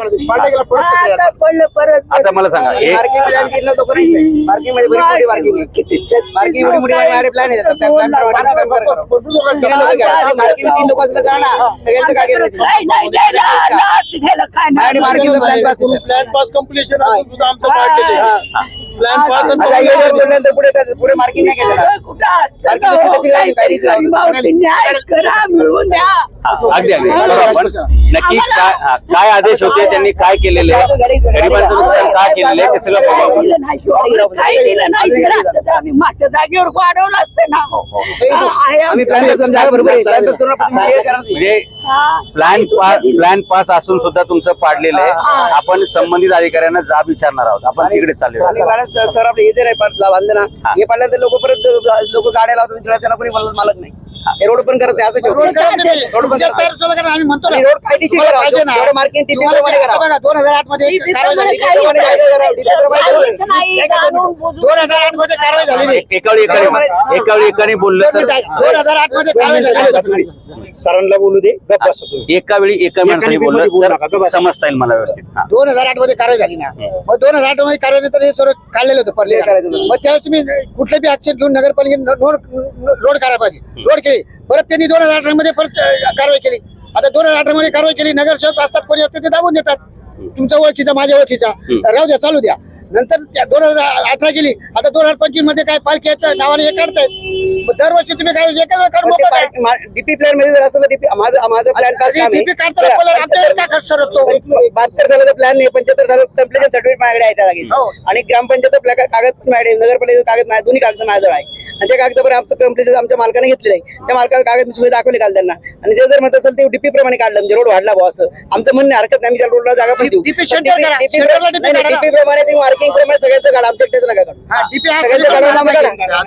आता? पडलं परत आता मला सांगा हे मार्किंग प्लॅन केलं तो करायचं मार्किंगमध्ये बरी मोठी मार्किंग आहे. किती छत्तीस मार्किंग एवढी मोठी माझ्याकडे प्लॅन आहे. त्याचा. प्लॅन प्रमाणे काम करा. बंधू लोकांचं तीन लोकं घ्या. मार्किंग तीन लोक असलं करा ना. सगळ्यांचं काय केलं काय नाही द्यायला, लाच घ्यायला काय नाही. प्लॅन पास असून सुद्धा आमचं पाडलेलं आहे. पुढे पुढे मार्किंग नाही नक्की काय काय आदेश होते त्यांनी काय केलेले? गरिबांचं नुकसान काय केलेलं? आहे ते सगळं दिलं नाही मागच्या जागेवर वाढवलं असतं ना. हा. म्हणजे हा. प्लॅन प्लॅन पास असून सुद्धा तुमचं पाडलेलं आहे. आपण संबंधित अधिकाऱ्यांना जाब विचारणार आहोत. आपण तिकडे चालले सर आपले हे जे नाही बांधलं ना हा. पाडलं तर लोक परत लोक गाड्या लावतात त्यांना कोणी मला मालक नाही. हे रोड पण करत नाही असं रोड. रोड पण तयार आम्ही म्हणतो ना आणि रोड कायदेशीर तुम्हाला करा. पाहिजे ना. जेवढं marking टिपी तुम्हाला प्रमाणे ते करा. आता बघा, दोन हजार आठमध्ये कारवाई झाली. दोन हजार आठमध्ये कारवाई झालेली आहे. एकावेळी एकाने एकावेळी एकाने बोललं दोन तर हजार आठमध्ये कारवाई झालेली आहे. सरांना बोलू दे गप्प बसा तुम्ही. एका वेळी एका माणसाने एकाने मध्ये बोलू बोललं नका, तर बस. समजता येईल मला व्यवस्थित हा. दोन हजार आठमध्ये कारवाई झाली ना मग दोन हजार आठमध्ये कारवाई नंतर हे सर्व काढलेलं होतं Clear करायचं होतं. मग त्यावेळेस तुम्ही कुठले बी ऍक्शन घेऊन नगरपालिकेने रोड करायला पाहिजे रोड केली परत त्यांनी दोन हजार अठरा मध्ये परत कारवाई केली आता दोन हजार अठरा मध्ये कारवाई केली नगरसेवक असतात कोणी असते ते दाबून देतात तुमच्या ओळखीचा माझ्या ओळखीचा. राहू द्या चालू द्या नंतर त्या दोन हजार अठरा केली आता दोन हजार पंचवीसमध्ये काय पालखीच्या नावाने हे काढतायत दरवर्षी तुम्ही काय एका वेळा काढून. डीपी प्लॅनमध्ये जर असलं डीपी माझं माझं प्लॅन पास काम DP काढताना पहिला आमच्याकडे का खर्च सरकतो? बहात्तर सालाचा प्लॅन नाही पंच्याहत्तर सालाचं कम्प्लिशन सर्टिफिकेट माझ्याकडे आहे त्या जागेचं. हो. आणि ग्रामपंचायत कागद माझ्याकडे. नगरपालिकेचं कागद दोन्ही कागद माझ्याजवळ आहे आणि त्या कागदावर आमचं कम्प्लिशन आमच्या मालकाने घेतलेलं आहे त्या मालकाला कागद मी सुविधा दाखवले काल त्यांना आणि ते जर म्हणत असेल ते डीपी प्रमाणे काढलं म्हणजे रोड वाढला भाऊ असं आमचं म्हणणं आहे, हरकत नाही आम्ही त्या रोडला जागा पण देऊ DP center करा. centerला DP काढा. डीपी प्रमाणे तुम्ही मार्किंग प्रमाणे सगळ्याचं काढा आमच्या एकट्याचं नका काढू हा, DP हा सगळ्यांचं सगळं काढा नामं काढा काढा.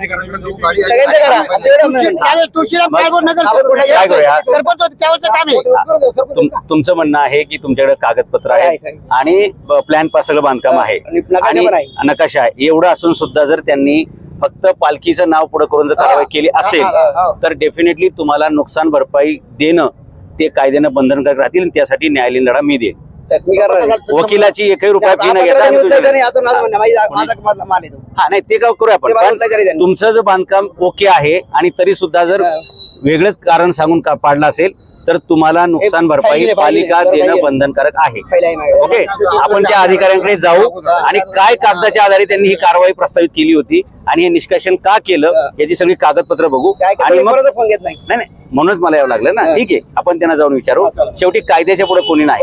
सगळ्यांचं काढा आमचं एवढं म्हणणं आहे. त्यावेळेस तुळशीराम काळभोर नगर आपण कुठे काय करूया? सरपंच होते त्यावेळेचं काम आहे तुम- तुमचं म्हणणं आहे की तुमच्याकडे कागदपत्र आहे. आणि प्लॅन पास सगळं बांधकाम आहे आणि नकाशा आणि पण आहे. नकाशा आहे एवढं असून सुद्धा जर त्यांनी फक्त पालखीचं नाव पुढे करून जर कारवाई केली असेल. तर डेफिनेटली तुम्हाला नुकसान भरपाई देणं ते कायद्यानं बंधनकारक राहतील आणि त्यासाठी न्यायालयीन लढा मी देईन. वकिलाची एकही रुपया फी घेता नाही. हा नाही ते काय करूया आपण. तुमचं जर बांधकाम ओके आहे आणि तरी सुद्धा जर. वेगळंच कारण सांगून का पाडलं असेल तर तुम्हाला नुकसान भरपाई. पालिका देणं. बंधनकारक आहे. ओके? आपण त्या अधिकाऱ्यांकडे जाऊ आणि काय कागदाच्या आधारे त्यांनी ही कारवाई प्रस्तावित केली होती आणि हे निष्कासन का केलं याची सगळी कागदपत्र बघू. आणि मग नाही? म्हणूनच मला यावं लागलं ना. ठीक आहे. आपण त्यांना जाऊन विचारू. शेवटी कायद्याच्या पुढे कोणी नाही.